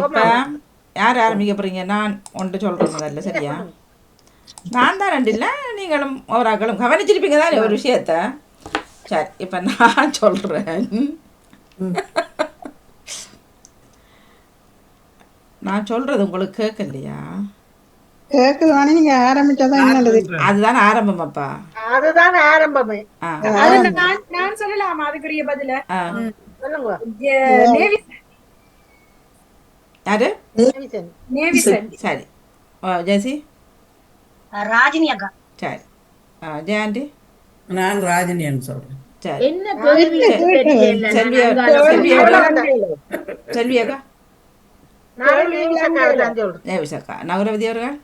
இப்ப யார் ஆரம்பிக்க போறீங்க? நான் ஒன்று சொல்றேன் முதல்ல சரியா? நான் தான் ரெண்டு இல்லை நீங்களும் ஒரு ஆக்களும் கவனிச்சிருப்பீங்க தானே ஒரு விஷயத்த? சரி இப்ப நான் சொல்றேன். நான் சொல்றது உங்களுக்கு கேட்கலையா? கேக்குது வாணி நீங்க ஆரம்பிச்சாதான் நல்லது? அதுதான் ஆரம்பம் அப்பா. அதுதான் ஆரம்பமே. நான் நான் சொல்லலாமா அதுக்குரிய பதில? சொல்லுங்க. நேவி யாரு? சரி ஆ, ஜெயசி ராஜினி அக்கா. சரி. ஆ ஜெயாண்டி நான் ராஜினின்னு சொல்றேன். சரி. என்ன செல்வி அக்கா நகரவதி அவர்கள்?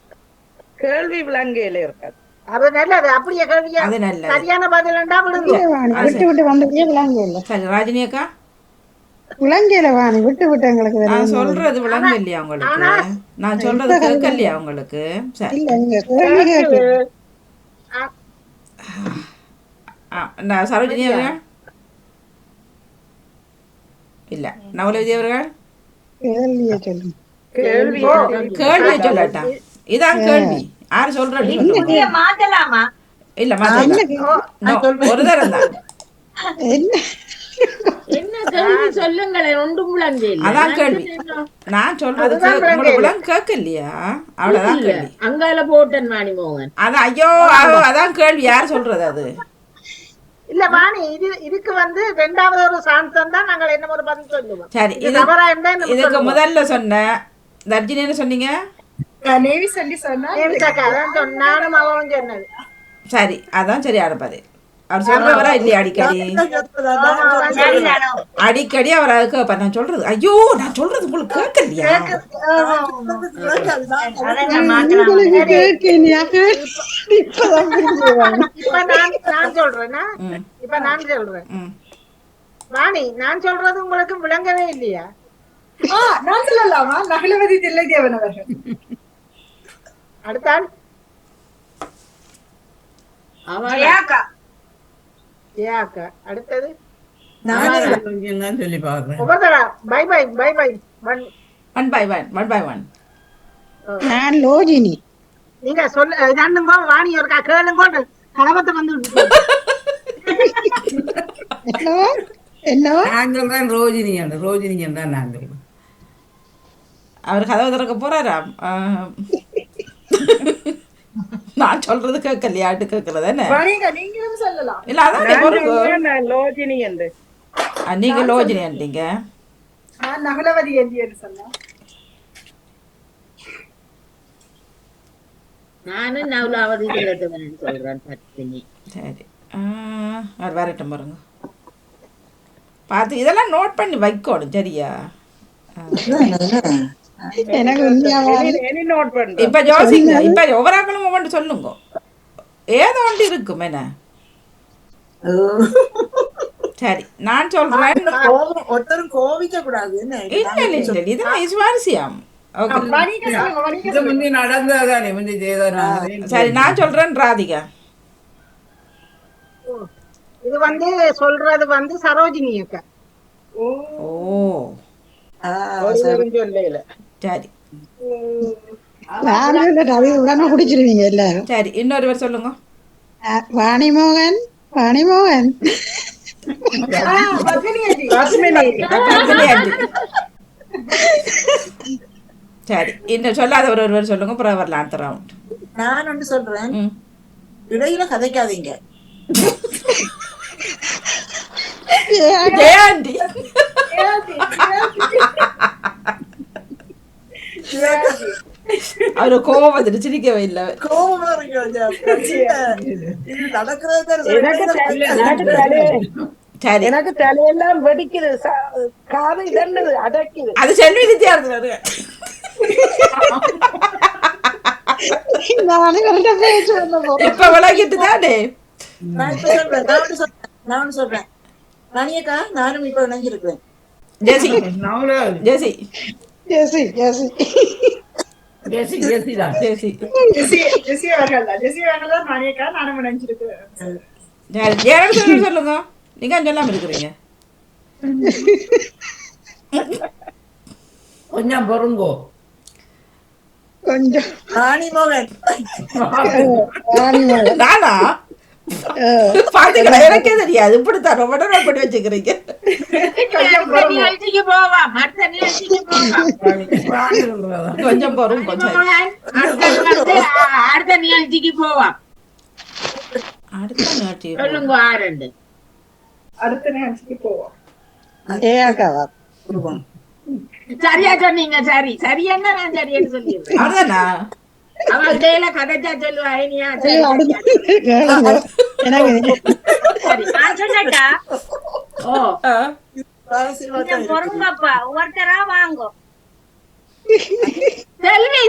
கேள்வி விளங்கையில இருக்காது. அது நல்லது அப்படியே கேள்வியா? அது நல்லது. சரியான விடுங்க. விட்டு விட்டு சரி ராஜினி அக்கா? விளங்கல வாணி விட்டு விட்டு எங்களுக்கு நான். சொல்றது விளங்க இல்லையா உங்களுக்கு? நான் சொல்றது கேட்கலையா உங்களுக்கு? நான் சரோஜினி அவர்கள்? இல்ல. நவலவிதி அவர்கள்? கேள்வியை கேள்வி. சொல்லட்டா? இதான் கேள்வி. யார் சொல்றது. மாத்தலாமா? இல்ல மாத்தல. ஒரு தரம் தான். சொல்லுங்களேன் ஒன்றும் விளங்கையில் அதான் கேள்வி. நான் சொல்றது விளங்க கேட்கலையா? அவ்வளவுதான் கேள்வி. அங்கால போட்டன் வாணி மோகன் அதான் ஐயோ அவ- அதான் கேள்வி. யார் சொல்றது அது? இல்ல வாணி இது இதுக்கு வந்து ரெண்டாவது ஒரு சான்சம் தான் நாங்கள் என்ன ஒரு பதில் சொல்லுவோம். சரி இது இதுக்கு. முதல்ல சொன்ன தர்ஜினி என்ன சொன்னீங்க? நேவி சொல்லி சொன்னா நானும் அவனும் சொன்னது. சரி அதான் சரியான பதில். அவர் சொல்றவரா இல்லையா அடிக்கடி. அவர் அதுக்கு அப்ப நான் சொல்றது ஐயோ நான் சொல்றது உங்களுக்கு கேட்கலையா? நான் வாணி இப்ப நான் நான் சொல்றேன்னா ம் இப்ப நான் சொல்றேன் ம் வாணி நான் சொல்றது உங்களுக்கு விளங்கவே இல்லையா ஆ நான் சொல்லலாமா நகலவதி தில்லை தேவன் அவர்கள் அடுத்தால் ஜெயாக்கா அடுத்தது? சொல்லி பார்க்கிறேன். ஒவ்வொருத்தரா by by by by one one by one one by one நான் லோஜினி நீங்க சொல்ல ரெண்டுங்க வாணி இருக்கா கேளுங்க கலவத்தை வந்து என்னவோ என்னவோ நாங்கள் தான் ரோஜினி ரோஜினி தான் நாங்கள். அவர் கதவை திறக்க போறாராம் சொல்றது கேட்கலையாட்டு கேட்கறது நீங்களும் சொல்லலாம். இல்ல அதான் லோஜினி என்று. நீங்க லோஜினியன்ட்டீங்க நான் நகலவதி என்று சொன்னா நானும் நவலாவதி சொல்றேன் பத்தினி சரி. அவர் வரட்டும் பாருங்க. பார்த்து இதெல்லாம் நோட் பண்ணி வைக்கணும் சரியா? இப்ப யோசிங்க இப்ப ஒவ்வொரு ஆக்களும் ஒவ்வொன்று சொல்லுங்க. ஏதோ ஒன்று இருக்கும் என்ன? சரி நான் சொல்றேன். ஒருத்தரும் கோவிக்க கூடாது என்ன? இல்ல இல்ல இல்ல இதெல்லாம் சுவாரஸ்யம். சரி நான் சொல்றேன் ராதிகா. இது வந்து சொல்றது வந்து சரோஜினி அக்கா ஓ சரி. உடனே குடிச்சிருவீங்க எல்லாரும் சரி இன்னொருவர் சொல்லுங்க. வாணிமோகன் வாணிமோகன். சரி இன்னும் சொல்லாத ஒரு ஒருவர் சொல்லுங்க அப்புறம் வரலாம் அடுத்த ரவுண்ட் நான் ஒன்று சொல்றேன். இடையில கதைக்காதீங்க. ஜெயாண்டி அவரு கோவம் வந்துட்டு சிரிக்கவே இல்லை. கோபமா இருக்கு நடக்கிறது எனக்கு தலையெல்லாம் வெடிக்குது. சா- காது இதண்டது அடைக்குது. அது செல்வி கரெக்டா பேச்சு வந்த போறேன் இப்ப விளக்கிட்டு தானே? நான் இப்ப சொல்றேன் சொல்றேன் ராணியக்கா நானும் இப்ப இணைஞ்சிருக்கிறேன் ஜெசி. நாங்களும் ஜெசி. ஜெசி ஜெசி ஜெசி ஜெசி தான் ஜெசி ஜெசி ஜெசி அவர்கள் தான் ஜெசி அவர்கள் தான் மணியக்கா நானும் நினைச்சிருக்கிறேன் சரி, ஜெயராம் சொல்லுங்க நீங்க சொல்லாம இருக்கிறீங்க கொஞ்சம் பொறுங்கோ கொஞ்சம் ராணி மோகன் ராணி மகள். நானா பாத்தீங்களா எனக்கே தெரியாது. இப்படித்தான். ரொம்ப நேரம் இப்படி வச்சுக்கிறீங்க. கொஞ்சம் பொறும் கொஞ்சம். அடுத்தது வந்து ஆ, அடுத்த நிகழ்ச்சிக்கு போவாம் அடுத்த நாட்டி சொல்லுங்க ஆரண்டு. அடுத்த நிகழ்ச்சிக்கு போவோம் ஏ அக்காவா சரியா சொன்னீங்க சரி. சரியான நான் சரியான்னு சொல்லிடுறேன்? அவ்வளோதானா அவன் டேல கதைச்சா சொல்லுவா ஐனியா சரி நான் சொல்லட்டா? ஓ ஆ. பொறுங்கப்பா ஒவ்வொருத்தரா வாங்கோ. செல்வி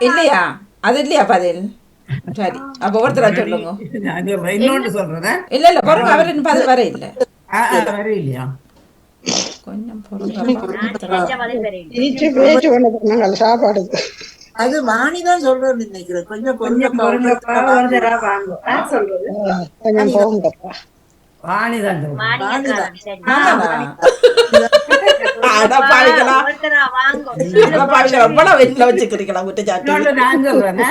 இல்லையா? அது இல்லையா பதில்? சரி அப்ப சொல்லுங்க. நான் சொல்றேன் இன்னொன்று சொல்றேன். இல்ல இல்ல பொறுங்க அவர் பதில் வர இல்ல. வர இல்லையா? கொஞ்சம் போனாங்க சாப்பாடுக்கு அது வாணி தான் சொல்றேன்னு நினைக்கிறேன் கொஞ்சம் கொஞ்சம் போங்கப்பா வாணி தான் சொல்றேன் நானா? அட பாவிகளா அட பாவிகளா எவ்வளவு வீட்டுல வச்சுக்கிறீங்களா குற்றச்சாட்டு இன்னொன்று நான் சொல்றேன்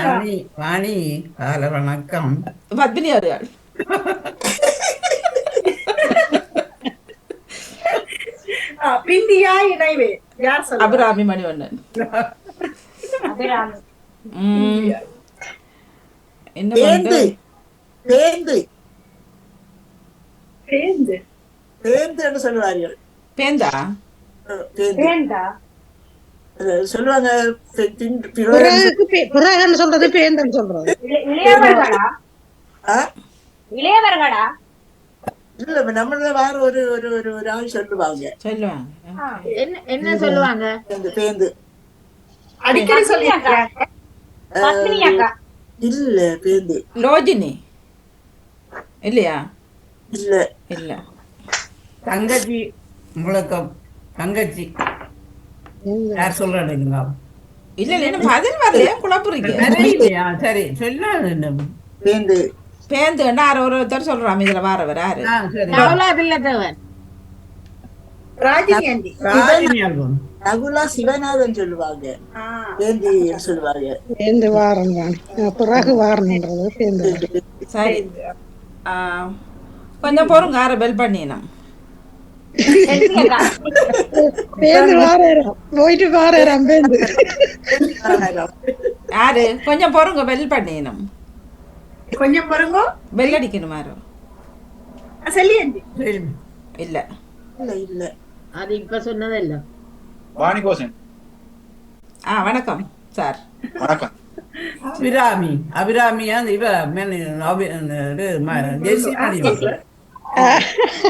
வாணி வாணி கால வணக்கம் பத்மினி அவர்கள் ஆ, பிந்தியா இணைவே. யார் சொல்லுங்க அபிராமி மணிவண்ணன். என்ன பேந்து? பேந்து. பேந்து. பேந்து என்று சொல்லுவார்கள். பேந்தா? பேந்து. சொல்லுவாங்க சொல்றது பேந்தன்னு சொல்றது. இளையவர்களா? இளையவர்களா? இல்ல நம்மள வேற ஒரு ஒரு ஒரு ஒரு ஆள் சொல்லுவாங்க. சொல்லுவாங்க. என்ன என்ன சொல்லுவாங்க? பேந்து பேந்து அடிக்கடி அக்கா. இல்ல பேந்து ரோஜினி. இல்லையா? இல்ல. இல்ல. தங்கச்சி முழக்கம் தங்கச்சி. யார் சொல்றாங்க இல்ல இல்ல பதில் வரலையா குழப்புறீங்க? இல்லையா சரி சொல்லாது என்ன பேந்து பேந்துன்னா யாரோ ஒருத்தர் சொல்றான் இதுல ராஜினி ஆகும் நகுலா சிவநாதன் சொல்லுவாங்க. ஆ, பேந்து சொல்லுவாங்க. பேந்து பிறகு பேந்து சரி. கொஞ்சம் பொறுங்க யார பெல் பண்ணினோம் பேந்து வாரம் போயிட்டு வாரம் பேந்து. யாரு? கொஞ்சம் பொறுங்க பெல் பண்ணினோம் கொஞ்சம் பாருங்க பெல் அடிக்கணும் யாரோ? சொல்லி ஆண்டி சரி இல்ல. இல்ல இல்ல. அது இப்ப சொன்னதல்ல வாணிகோசன். ஆ வணக்கம் சார். வணக்கம். அபிராமி. அபிராமியா இவ மேல.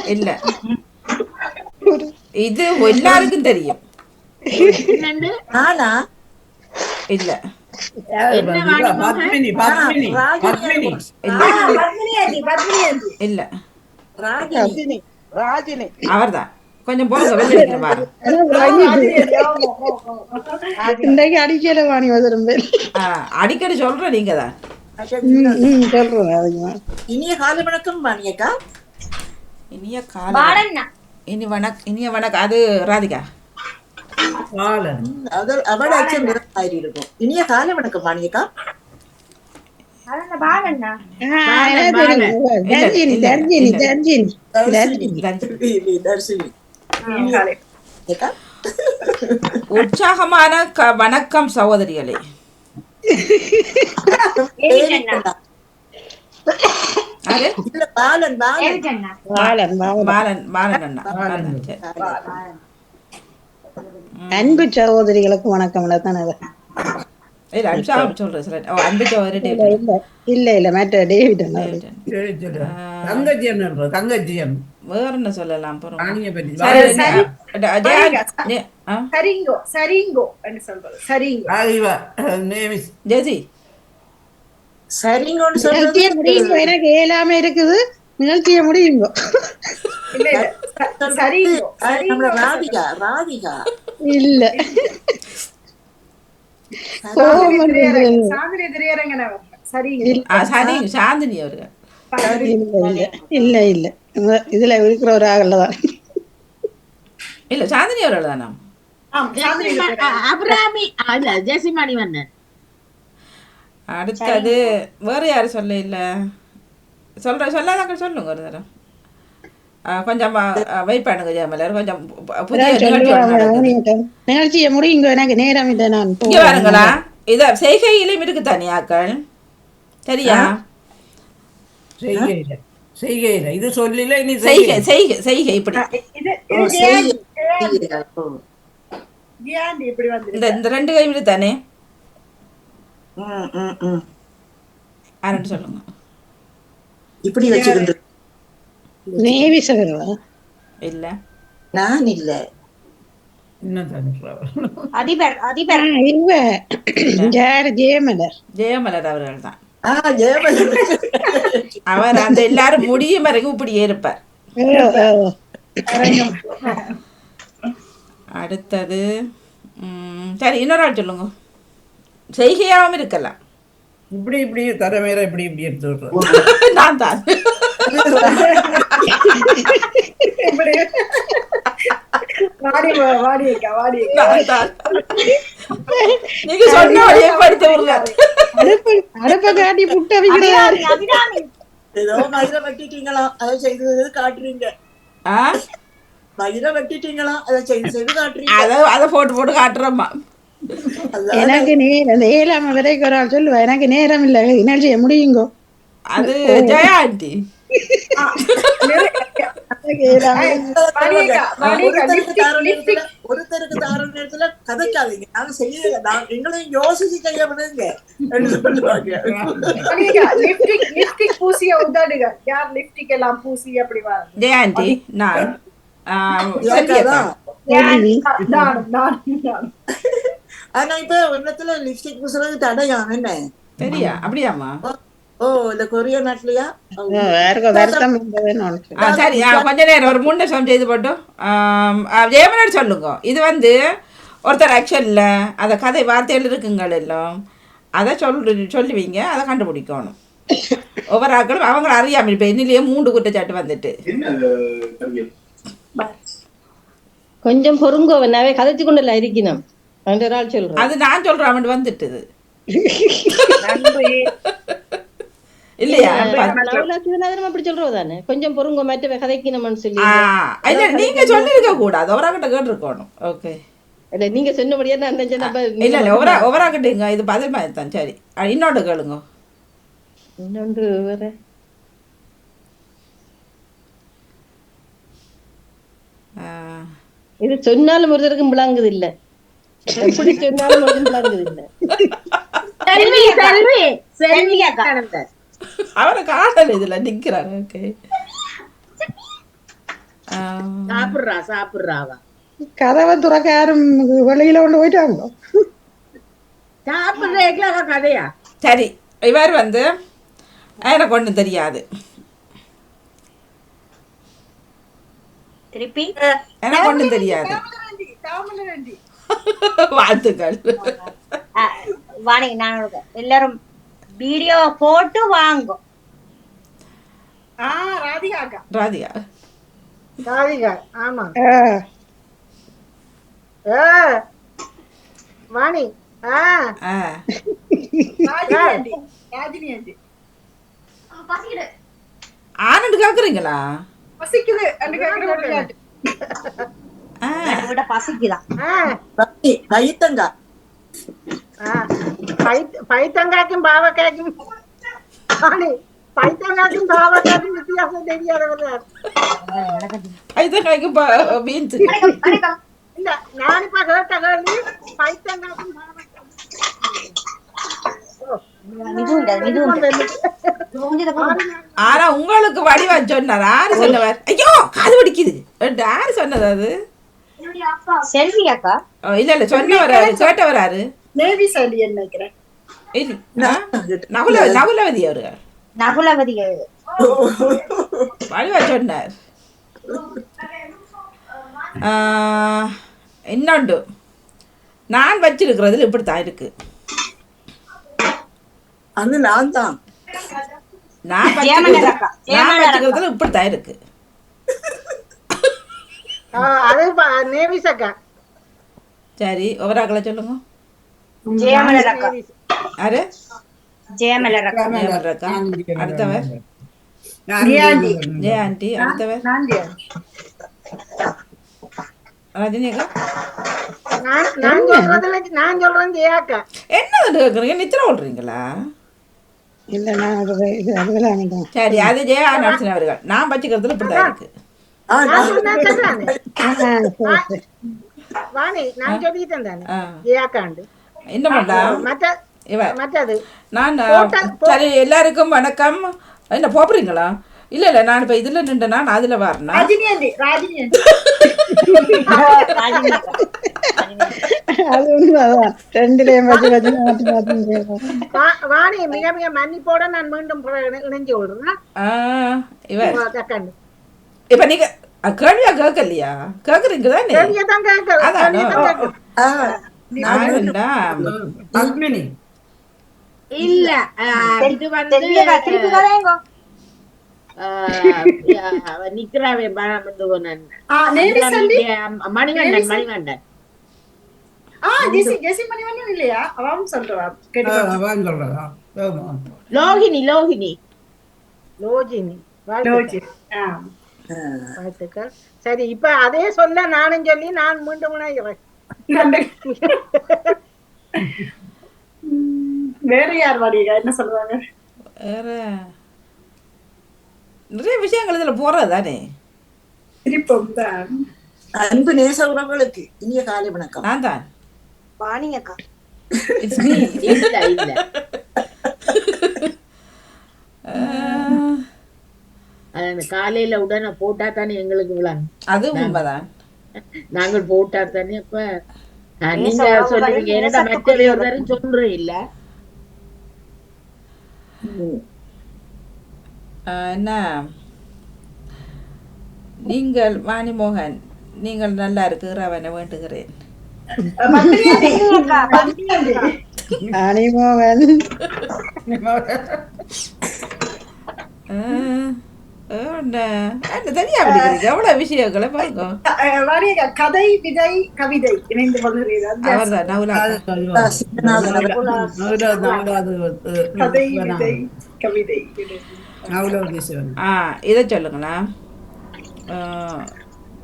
இல்ல. இது எல்லாருக்கும் தெரியும். இல்ல. இவ பத்மினி பத்மினி பத்மினி இல்ல பத்மினி ஆண்டி பத்மினி ஆண்டி இல்ல ராகினி ராஜினி அவர்தான் கொஞ்சம் இன்றைக்கு அடிக்கல வாணி ஆ, அடிக்கடி சொல்ற நீங்க தான் இனிய காலை வணக்கம் வாணியக்கா இனிய கால பாலண்ணா இனி வணக் இனிய வணக்கம் அது ராதிகா அது அவட அச்சம் நிறம் மாதிரி இருக்கும் இனிய காலை வணக்கம். ஏக்கா உற்சாகமான வணக்கம் சகோதரிகளே பாலன் பாலன் பாலன் பாலன் பாலன் பாலன் அண்ணா. அன்பு சகோதரிகளுக்கு வணக்கம் இல்ல இல்ல இல்ல இல்ல இல்ல மற்ற டேவிட் தங்கச்சி வேற என்ன சொல்லலாம் சரிங்கோ சரிங்கோ சொல்றது? சரிங்கோ. ஜெசி சரிங்கன்னு சொல்றது எனக்கு ஏழாம இருக்குது. நிகழ்ச்சியை அது நம்மள சரிங்கோ. ராதிகா ராதிகா. இல்ல. சாந்தினி அவர்கள். இல்ல இல்ல இல்ல. இல்ல இந்த- இதுல இருக்கிற ஒரு ஆகல தான் இல்ல சாந்தினி அவர்கள் தானா? அடுத்தது வேற யாரு சொல்ல இல்ல? சொல்ற சொல்லாதாக்க சொல்லுங்க ஒரு தரம். கொஞ்சம் வெயிட் பண்ணுங்க ஜெயமலர் கொஞ்சம் புதிய. நிகழ்ச்சியை முடியுங்க எனக்கு நேரம் இல்லை நான் இங்க பாருங்களா இத செய்கையிலும் இருக்கு தனியாக்கள் சரியா? செய்கையில இது சொல்லல இனி செய்கை செய்கை. செய்கை இப்படி. இது இது இந்த ரெண்டு கையும் இருக்கு தானே? ம், ம், ம். ஆரண்டு சொல்லுங்க. இப்படி வச்சிருந்து நேவி சகர்களா இல்ல. நான் இல்ல. அதிபர் அதிபர். யாரு ஜெயமலர். ஜெயமலர் அவர்கள் தான் அவர் அந்த எல்லாரும் முடியும் வரைக்கும் இப்படியே இருப்பார். அடுத்தது சரி இன்னொரு ஆள் சொல்லுங்க. செய்கையாகவும் இருக்கலாம். இப்படி இப்படி தரமேற இப்படி இப்படி எடுத்து விடுறோம் நான் தான். வாடி வாடி. நீங்க சொன்ன வழியே படித்து விடுங்க அடுப்பு அடுப்பை காட்டி புட்ட வைக்கிறாரு ஏதோ மயிரை வெட்டிட்டீங்களா? அதை செய்து செய்து காட்டுறீங்க. ஆ? மயிரை வெட்டிட்டீங்களா? அதை செய்து செய்து காட்டுறீங்க. அதை அதை போட்டு போட்டு காட்டுறோம்மா. எனக்கு நேரம் ஏழாம வரைக்கும் ஒரு ஆள் சொல்லுவா எனக்கு நேரம் இல்லை நிகழ்ச்சியை முடியுங்கோ. அது ஜெயா ஆண்டி. ஒருத்தருக்கு தார. நேரத்துல கதைக்காதீங்க. நாங்க செய்ய எங்களையும் யோசிச்சு செய்ய விடுங்க lipstick பூசிய உதடுக யார் லிப்டிக் எல்லாம் பூசி அப்படி நான். ஆனா இப்ப ஒன்னத்துல லிப்ஸ்டிக் பூசுறது தடையாம் என்ன? சரியா அப்படியாம்மா? ஓ இந்த கொரிய நாட்டுலயா சரி கொஞ்ச நேரம் ஒரு மூணு நிமிஷம் செய்து போட்டோம் ஜெயமலர் சொல்லுங்க. இது வந்து ஒருத்தர் ஆக்ஷனில் அந்த கதை வார்த்தைகள் இருக்குங்கள் எல்லாம் அதை சொல்லு சொல்லுவீங்க அதை கண்டுபிடிக்கணும். ஒவ்வொரு ஆட்களும் அவங்கள அறியாமல் இப்போ என்னிலேயே மூன்று குற்றச்சாட்டு வந்துட்டு. கொஞ்சம் பொறுங்கோவனாவே கதைச்சு கொண்டுல இருக்கணும் ரெண்டு நாள் சொல்றேன் அது நான் சொல்கிறேன் வந்துட்டுது. இல்லையா? அப்படி சொல்றது தானே கொஞ்சம் பொறுங்கோ மற்ற கதைக்கணும்னு சொல்லி. ஆ இல்லை நீங்கள் சொல்லியிருக்க கூடாது. ஒவ்வொரு கேட்டிருக்கணும். ஓகே இல்ல நீங்க சொன்னபடியா நான் இல்லை இது பதில் மாதிரி தான் சரி. ஆ, இன்னொன்று கேளுங்க. இன்னொன்று வேற. ஆ, இது சொன்னாலும் ஒருத்தருக்கும் விளங்குது இல்ல. எப்படி சொன்னாலும் அவரை காணல இதுல நிக்கிறாரு ஓகே சாப்பிடுறா சாப்பிடுறாவா கதவை துறக்க யாரும் வெளியில கொண்டு போயிட்டாங்க சாப்பிடுறேங்களா கதையா சரி இவர் வந்து எனக்கு ஒன்றும் தெரியாது. திருப்பி எனக்கு ஒன்றும் தெரியாது வாழ்த்துக்கள். வாணி நான் எல்லாரும் வீடியோ போட்டு வாங்கும் ஆ ராதிகா ராதிகா. ராதிகா ஆமா. வாணி ஆனண்டு கேட்குறீங்களா பசிக்குது அந்த கேக்குற விளையாட்டு ஆ விட பசிக்குதான் பக்தி கைத்தங்கா பைத்தங்காக்கும் பாவக்காய்க்கும் வாணி பைத்தங்காக்கும் பாவக்காய்க்கும் வித்தியாசம் தெரியாதவர் பைத்தங்காய்க்கு பீன்ஸ் இல்ல நான் இப்ப கேட்ட கேள்வி பைத்தங்காக்கும் ஆனா உங்களுக்கு வடிவா சொன்னார். ஆறு சொன்னவர். ஐயோ காது பிடிக்குது ஆறு சொன்னது அது. செல்வி அக்கா. இல்ல இல்ல சொன்னவர் யாரு கேட்டவர் யாரு? நேவி சைடு நினைக்கிறேன்? நகுல நகுலவதி அவர்கள் நகுலவதி வடிவா சொன்னார். இன்னொன்று நான் வச்சிருக்கிறதுல இப்படித்தான் இருக்கு. அது நான் தான் நான் வச்சிருக்கிறதுல இப்படித்தான் இருக்கு. ஆ, அது ப- நேவிஸ் அக்கா சரி ஒவ்வொரு சொல்லுங்க. ஜெயமலர் அக்கா. யாரு? ஜெயமலர் அக்கா. ஜெயமல் இருக்கா அடுத்தவர். ஜெய ஆண்டி அடுத்தவர். ரஜினி அக்கா நான் நான் சொல்றதுல நான் சொல்றேன் ஜெயாக்கா. என்ன கேட்குறீங்க நித்திர விட்றீங்களா இல்ல நான் சரி அது ஜெயா நடத்தினவர்கள் நான் வச்சுக்கிறதுல இப்படி தான் இருக்கு. வாணி நான் சொல்லிட்டேன் தானே ஆ. ஜெயாக்காண்டு என்ன பண்ணா மற்ற மற்றது நான் சரி எல்லாருக்கும் வணக்கம் என்ன போப்புறீங்களா இல்ல இல்ல நான் இப்ப இதுல நின்று நான் அதுல வரணும் வாணி மிக மிக மன்னிப்போட நான் மீண்டும் இணைஞ்சு விடுறேன் ஆ, இவ தக்காண்டு இப்ப நீங்க கேள்வியா கேட்கலையா கேக்குறீங்க தானே அதான். இல்ல இது வந்து நிக்கிறாவே மணிகண்டன். லோகினி லோகினி ஆ வாழ்த்துக்கள் சரி இப்ப அதே சொல்ல நானும் சொல்லி நான் மீண்டும் இணைகிறேன் வேற யார் வாடியா என்ன சொல்றாங்க? வேற நிறைய விஷயங்கள் இதுல போறது தானே சிரிப்போம் தான். அன்பு நேச உறவுகளுக்கு இனிய காலை வணக்கம். நான் தான். வாணி அக்கா இட்ஸ் மீ இல்ல இல்ல அது காலையில உடனே போட்டா தானே எங்களுக்கு விளங்கும் அது உண்மைதான். நாங்கள் போட்டா தானே அப்ப நீங்க சொல்லுவீங்க என்னடா மற்றவை ஒருத்தரும் சொல்றேன் இல்ல. என்ன? நீங்கள் வாணிமோகன் நீங்கள் நல்லா இருக்கிறவனை வேண்டுகிறேன். என்ன தனியா படிக்கிறீங்க எவ்வளவு விஷயங்களை பாருங்க கதை விதை கவிதை இணைந்து தான் இதை சொல்லுங்களா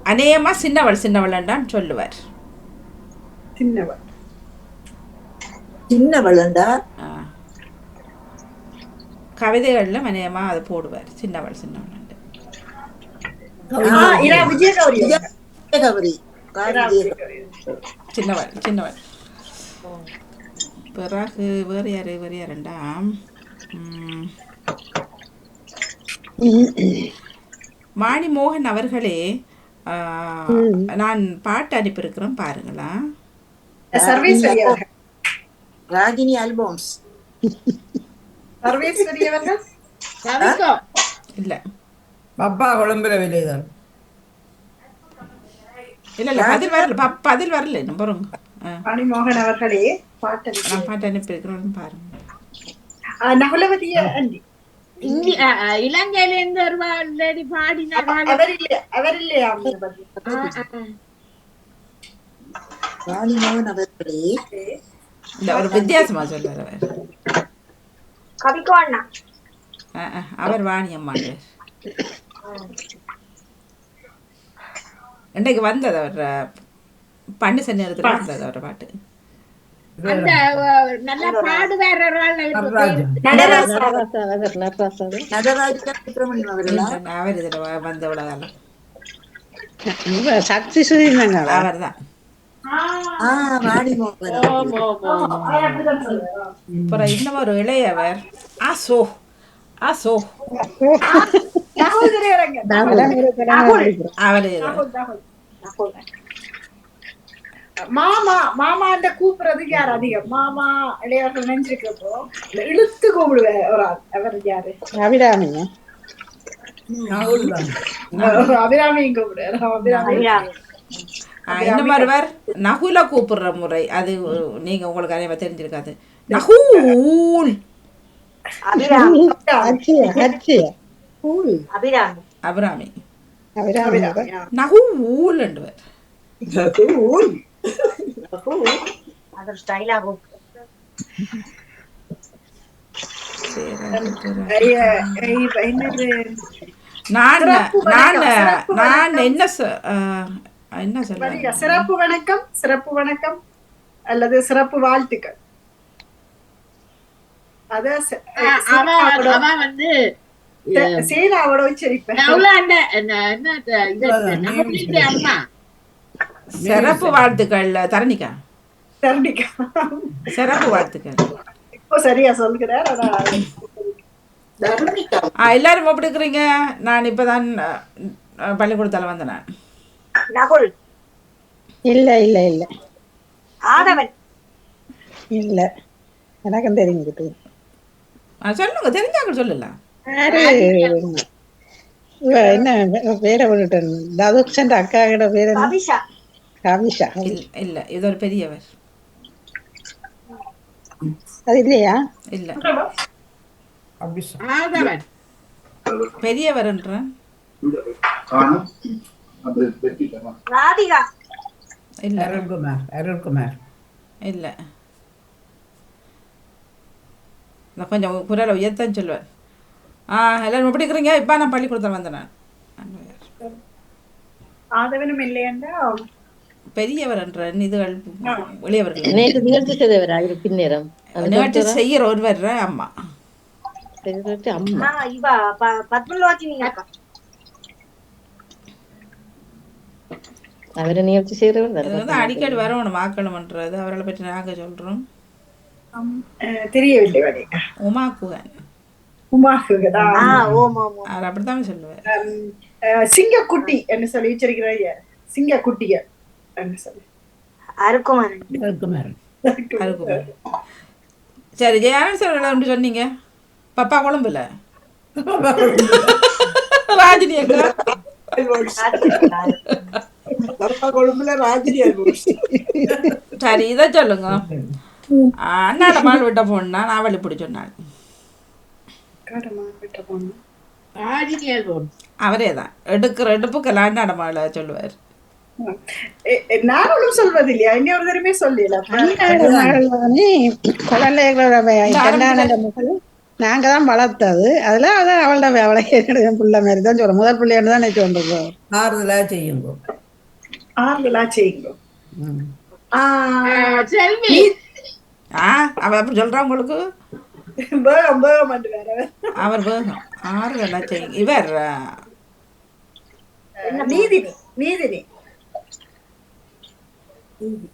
அநேகமா சின்னவள் சின்னவள்டான்னு சொல்லுவார் சின்னவர் சின்ன வளண்டா ஆ. கவிதைகள்ல அநேகமா அதை போடுவார் சின்னவள் சின்னவள் சின்னவள் சின்னவள் பிறகு வேறு யாரு வேறு யாருண்டா ம். வாணி மோகன் அவர்களே நான் பாட்டு அனுப்பியிருக்கிறேன் பாருங்களா ராகினி ஆல்பம்ஸ் இல்ல. பப்பா குழம்புற விலைதான். இல்ல இல்ல பதில் வரல. ப- பதில் வரல. இன்னும் பாருங்க. மணிமோகன் அவர்களே பாட்டு நான் பாட்டு அனுப்பியிருக்கிறேன் பாருங்க. நகுலவதிய அண்டி இலங்கையில இருந்து ஒரு லேடி பாடினார்கள் அவர் இல்லையா அவர் இல்லையா ராணிமோகன் அவர்களே. இல்ல ஒரு வித்தியாசமா சொல்றாரு அவர். கவிக்கோ அண்ணா. அவர் வாணி அம்மாண்டு இன்றைக்கு வந்தது அவர் பண்ணு நேரத்துல வந்தது அவர் பாட்டு. அவர் இதுல வ- வந்தவள அப்புறம் இன்னும் ஒரு இளையவர் ஆசோ ஆசோ ராகுல் திரையரங்கன் அவரு மாமா மாமாண்ட கூப்பிடுறது யார் அதிகம்? மாமா இளையவர்கள் நினைச்சிருக்கிறப்போ இழுத்து கூப்பிடுவேன் ஒரு ஆள் அவர் யாரு? தான். அபிராமியும் கூப்பிடுவார். அபிராமி. ஆ, இன்னும் ஒருவர் நகுல கூப்பிடுற முறை. அது நீங்க உங்களுக்கு அதே தெரிஞ்சிருக்காது. நகூல். அபிராமி. நகு இப்ப என்னது? நான் நான் நான். என்ன என்ன சொல்ல சிறப்பு வணக்கம் சிறப்பு வணக்கம் அல்லது சிறப்பு வாழ்த்துக்கள். வந்து ச- சீனாவோட உச்சரிப்பேன் நவுலாண்ட என்ன என்ன இது நம்ம வீட்டு அம்மா. சிறப்பு வாழ்த்துக்கள் தரணிக்கா? தரணிக்கா. சிறப்பு வாழ்த்துக்கள். இப்போ சரியா ஆ எல்லாரும் எப்படி இருக்கிறீங்க நான் இப்பதான் பள்ளிக்கூடத்தில் வந்தேன் நான். நகுல். இல்ல இல்ல இல்ல. ஆதவன். இல்ல. எனக்கும் தெரிஞ்சுட்டு ஆ, சொல்லுங்க. தெரிஞ்சாங்க சொல்லலாம் என்ன பேரை விட்டுட்டேன் ததுக்ஷன் அக்கா கிட்ட பேர் அபிஷா கவிஷா இல்ல இல்ல. இது ஒரு பெரியவர். அது இல்லையா? இல்ல. ஆதவன். பெரியவர்ன்றேன் காணும். அது வெட்டிட்டமா ராதிகா இல்ல அருள்குமார் அருள்குமார் இல்ல நான் கொஞ்சம் குரலை உயர்த்தன்னு சொல்லுவேன் ஆ எல்லாரும் எப்படி இருக்கிறீங்க இப்போ நான் பள்ளிக்கூடத்தில் வந்தேன் நான் ஆதவனும் இல்லையண்டா பெரியவர்ன்றேன் இதுகள் எளியவர்கள் நேற்று நிகழ்ச்சி செய்தவரா இரு பின்னேரம் அந்த நிகழ்ச்சி? செய்கிற ஒருவர் அம்மா அம்மா இவா பத்மலோச்சினி அக்கா அவரை வந்து தானே அடிக்கடி வரணும் வாக்கணுமன்றது. அவர்களை பற்றி நாங்கள் சொல்கிறோம் தெரியவில்லை வழி. உமா குகன். உமாக்குதா ஆ ஓம் ஓம் ஓம். அவர் அப்படித்தான் சொல்லுவார். சிங்கக்குட்டி என்று சொல்லி வச்சிருக்கிறாய் சிங்கக்குட்டிய என்று சொல்லி. அருக்குமாரன். அருள்குமார் அருக்குமார் சரி ஜெயானந்த் சார் எப்படி சொன்னீங்க? பப்பா கொழும்புல ராஜினி அக்கா. கொழும்புல சரி இதை சொல்லுங்க அண்ணாட மால் விட்ட போனா நான் ஆஜினியல் போன் அவரே தான் எடுக்கிற எடுப்புக்கெல்லாம் அண்ணாட மாலை சொல்லுவார் எ- எ- நான் ஒன்றும் சொல்வது இல்லையா இன்னொரு தடவை சொல்லல குழந்தைகளோட கண்டான மகள் நாங்க தான் வளர்த்தது அதுல அதான் அவளோட அவளை பிள்ளை மாதிரி தான் சொல்றோம் முதல் பிள்ளைன்னு தான் ஆறுதலா செய்யுங்க ஆறுதலா செய்யுங்க. அவ அப்படி சொல்றா உங்களுக்கு? அவர் ஆறுதலா செய்யுங்க. இவர் நீதினி நீதினி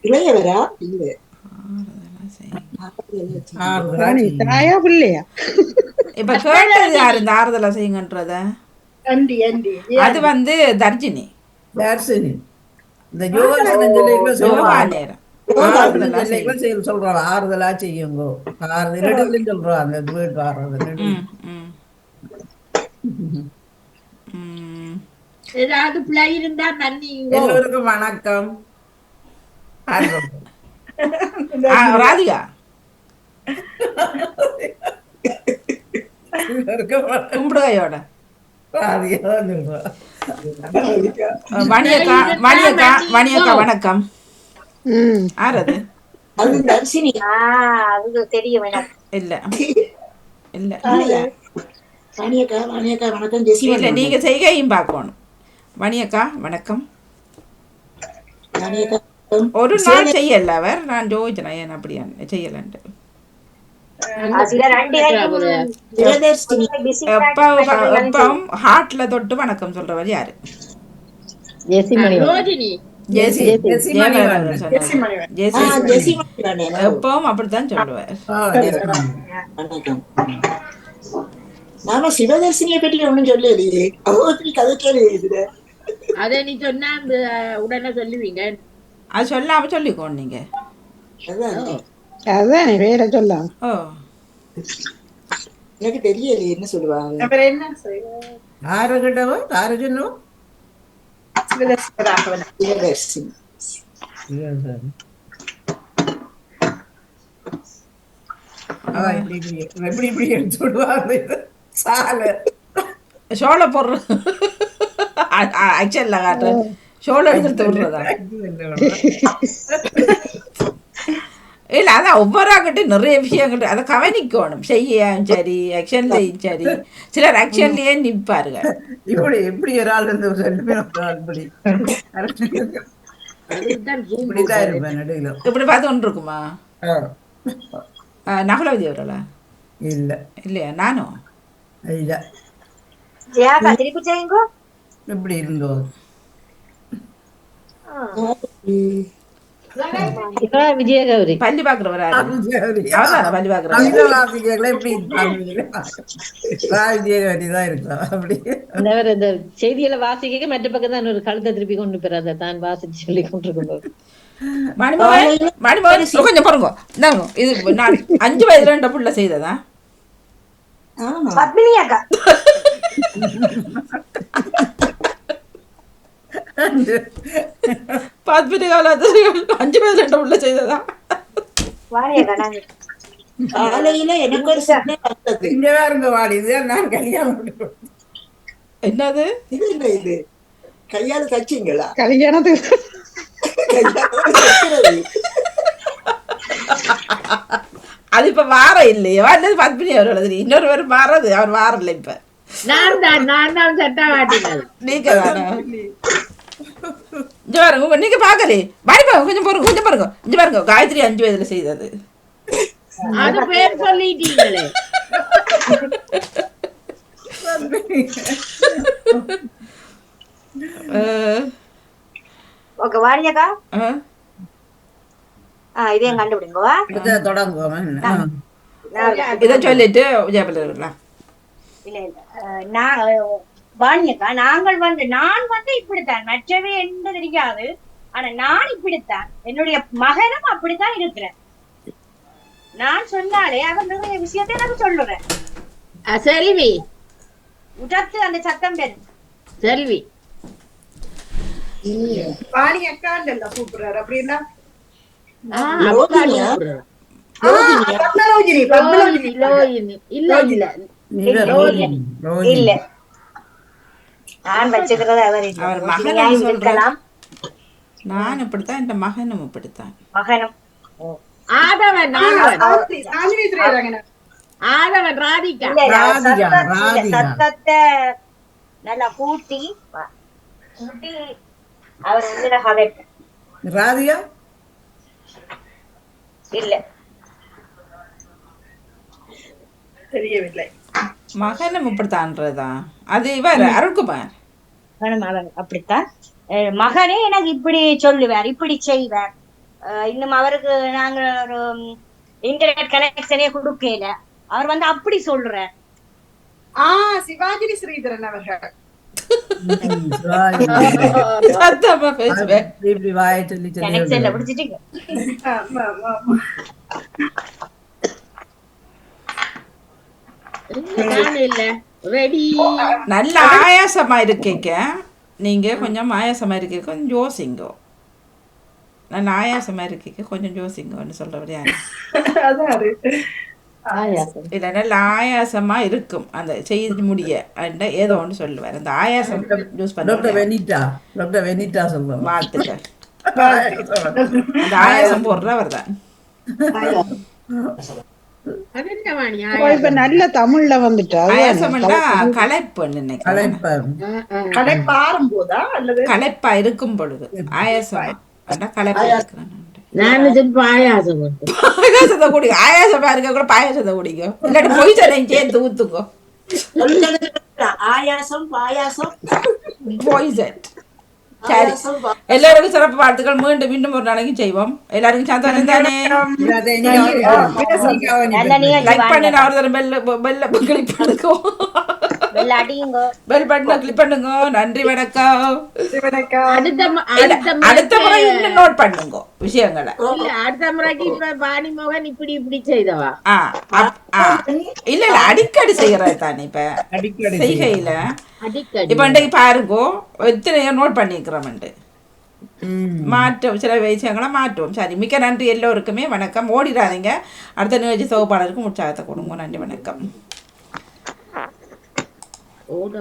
இளையவரா? இல்ல. தாயா பிள்ளையா? இப்ப கேட்டது யார் இந்த ஆறுதலா செய்யுங்கன்றத? அது வந்து தர்ஜினி. தர்சினி. இந்த யோகாசனம் சொல்லிக்கலாம் யோகா சொல்லுவாங்க நேரம் ஆறுதலா செய்யுங்க ஆறுதல் நெடுதலும் சொல்றோம் அந்த வீட்டு. ம். ஏதாவது பிள்ளை இருந்தா மன்னிங்க. எல்லோருக்கும் வணக்கம். ராதிகா. கும்பிடுகையோட வணக்கம். தெரியும் இல்ல. இல்ல. வாணியக்கா வாணியக்கா வணக்கம் இல்ல நீங்க செய்கையும் பார்க்கணும். மணியக்கா வணக்கம். வாணியக்கா ஒரு நாள் செய்யல அவர். நான் ஜோதிச்சேன் ஏன் அப்படியா செய்யலன்ட்டு அதுல ரெண்டு ஜெயதர்ஷினி எப்போ எப்போ ஹார்ட்ல தொட்டு வணக்கம் சொல்றவர் யாரு? எப்பவும் அப்படித்தான் சொல்லுவார் நாம சிவதர்சினியை பற்றி ஒண்ணும் சொல்லலையே. அவ எப்படி கதை கேள்வி அதை நீ சொன்னா அந்த உடனே சொல்லுவீங்க. அது சொல்லாம சொல்லிக்கோங்க நீங்க. அதான். அதான் வேற சொல்லலாம் ஓ. எனக்கு தெரியலையே என்ன சொல்லுவாங்க. அப்புறம் என்ன இப்படி இப்படி எப்படி இப்படி எடுத்து விடுவாங்க சாலை. சோள பொருள் ஆக்சுவல்ல காட்டுறேன் ஷோல்டர் எடுத்து விடுறதா? இல்ல அதான் ஒவ்வொரு ஆக்கிட்டும் நிறைய விஷயங்கள் அதை கவனிக்கணும் செய்யும் சரி ஆக்ஷன்லையும் சரி சிலர் ஆக்ஷன்லயே நிற்பாருங்க இப்படி இப்படி ஒரு ஆள் ரெண்டுமே ஒரு ஆள் இப்படி இப்படிதான் இருப்பேன் நடுவில் இப்படி பார்த்து கொண்டு இருக்குமா நகுலவதி அவர்களா இல்ல இல்லையா நானும் இல்ல ஜெயாக்கா திருப்பி விஜயகௌரி பள்ளி பள்ளி செய்தியில வாசிக்க மற்ற பக்கம் தான் ஒரு கழுத்தை திருப்பி கொண்டு போறாத தான் வாசிச்சு சொல்லி கொண்டிருக்கும் போது மணிமோகன் மணிமோகன் கொஞ்சம் பாருங்க இந்தாங்க இது நான் அஞ்சு வயதுல ரெண்டு புள்ள செய்ததா பத்மினி அக்கா பார்த்துட்டு கால அஞ்சு பேர் ரெண்டு உள்ள செய்ததா காலையில எனக்கு ஒரு வந்தது இங்க வேறுங்க வாடி இது நான் கல்யாணம் என்னது? இது என்ன இது கல்யாணம் தச்சிங்களா கல்யாணத்துக்கு அது இப்ப வார இல்லையா அல்லது பத்மினி அவர் எழுதுறீ இன்னொரு பேர் மாறது அவர் வாரல இப்ப நான் தான் நான் தான் சட்டா வாட்டினது நீங்க தானே இங்க பாருங்க உங்க- நீங்க பாக்கலே பாடி பாருங்க கொஞ்சம் பாருங்க கொஞ்சம் பாருங்க இங்க பாருங்க காயத்ரி அஞ்சு வயதுல செய்தது. அது பேர் சொல்லிட்டீங்களே. ஓகே. ஆ. இதையும் கண்டுபிடிங்கவா அடுத்த தொடங்குவோம்? இதை சொல்லிட்டு ஜெயபலி இருக்கலாம். இல்ல இல்ல. நான் அஹ், வாணி அக்கா நாங்கள் வந்து நான் வந்து இப்படித்தான். மற்றவே என்ன தெரியாது. ஆனா நான் இப்படித்தான். என்னுடைய மகனும் அப்படித்தான் இருக்கிறேன் நான் சொன்னாலே அவன் நிறைய விஷயத்தை எனக்கு சொல்லுறேன் செல்வி உடத்து அந்த சத்தம் பெறும் செல்வி வாணி அக்காண்டல்ல கூப்பிடுறாரு. அப்படின்னா இல்ல நீங்க ரோஜினி, ரோஜினி. இல்ல நான் அவர். அவர் மகன். இருக்கலாம். நான் இப்படித்தான் என் மகனும் இப்படித்தான். மகனும். ஆதவன் ஆதவன். ராதிகா. சத்தத்தை நல்லா கூட்டி கூட்டி அவர் வந்து ராதிகா? இல்ல. தெரியவில்லை. மகனும் இப்படித்தான்றதா? அது இவர் அருள்குமார் மகனும் அவன் அப்படித்தான். மகனே எனக்கு இப்படி சொல்லுவார் இப்படி செய்வார். அஹ் இன்னும் அவருக்கு நாங்க ஒரு இன்டர்நெட் கனெக்ஷனே கொடுக்கல. அவர் வந்து அப்படி சொல்றார். ஆ சிவாஜினி ஸ்ரீதரன் அவர்கள். ராதிகா. சத்தமா பேசுவேன் இப்படி வாயை சொல்லி சொல்லி கனெக்ஷன்ல பிடிச்சிட்டீங்க ஆமா, ஆமா, ஆமா. நான் இல்ல ரெடி நல்ல ஆயாசமா இருக்கீங்க. நீங்க கொஞ்சம் ஆயாசமா இருக்கீங்க. கொஞ்சம் யோசிங்கோ. நல்ல ஆயாசமா இருக்கீங்க. கொஞ்சம் யோசிங்கோன்னு ஆயாசம். இல்ல நல்ல ஆயாசமா இருக்கும். அந்த செய்து முடிய. அந்த ஏதோ ஒன்று சொல்லுவார். அந்த ஆயாசம் யூஸ் டாக்டர் பண்ணுவாங்க வெனிட்டா. டாக்டர் வெனிட்டா சொல்லுவாங்க வாழ்த்துக்கள். அந்த ஆயாசம் போடுறவர் தான். இப்ப நல்ல தமிழ்ல வந்துட்டா ஆயாசம்னா களைப்புன்னு நினைக்கிறேன் கலைப்பர் கடை பாரும் போதா அல்லது களைப்பா இருக்கும் பொழுது. ஆயாசம். அதான் களைப்பா இருக்கிறேன் நான் இப்ப ஆயாசம் உண்டு. பாயாசத்தை குடிங்க ஆயாசமா இருக்க கூட பாயாசத்தை குடிங்க இல்லாட்டி பொய் சடையும் சேர்த்து ஆயாசம் பாயாசம். பாய்சன் சரி எல்லாருக்கும் சிறப்பு வாழ்த்துக்கள் மீண்டும் மீண்டும் ஒரு நாளைக்கு செய்வோம் எல்லாருக்கும் சந்தோஷம் தானே லைக் பண்ணி. நான் ஒரு தடவை பெல்ல பெல்ல கிளிக் பண்ணுங்க அடியுங்க பெல் பட்டனை கிளிக் பண்ணுங்க. நன்றி வணக்கம். அடுத்த முறை இன்னும் நோட் பண்ணுங்க விஷயங்களை. இல்ல அடுத்த முறைக்கு இப்ப வாணி மோகன் இப்படி இப்படி செய்தவா. இல்ல இல்ல அடிக்கடி செய்யறது தானே இப்ப. அடிக்கடி செய்கையில. இப்ப இன்றைக்கு பாருங்க எத்தனையோ நோட் பண்ணிக்கிறோம்ண்டு மாற்றம் சில விஷயங்களை மாற்றுவோம். சரி மிக்க நன்றி எல்லோருக்குமே. வணக்கம். ஓடிடாதீங்க. அடுத்த நிகழ்ச்சி தொகுப்பாளருக்கும் உற்சாகத்தை கொடுங்க. நன்றி வணக்கம். older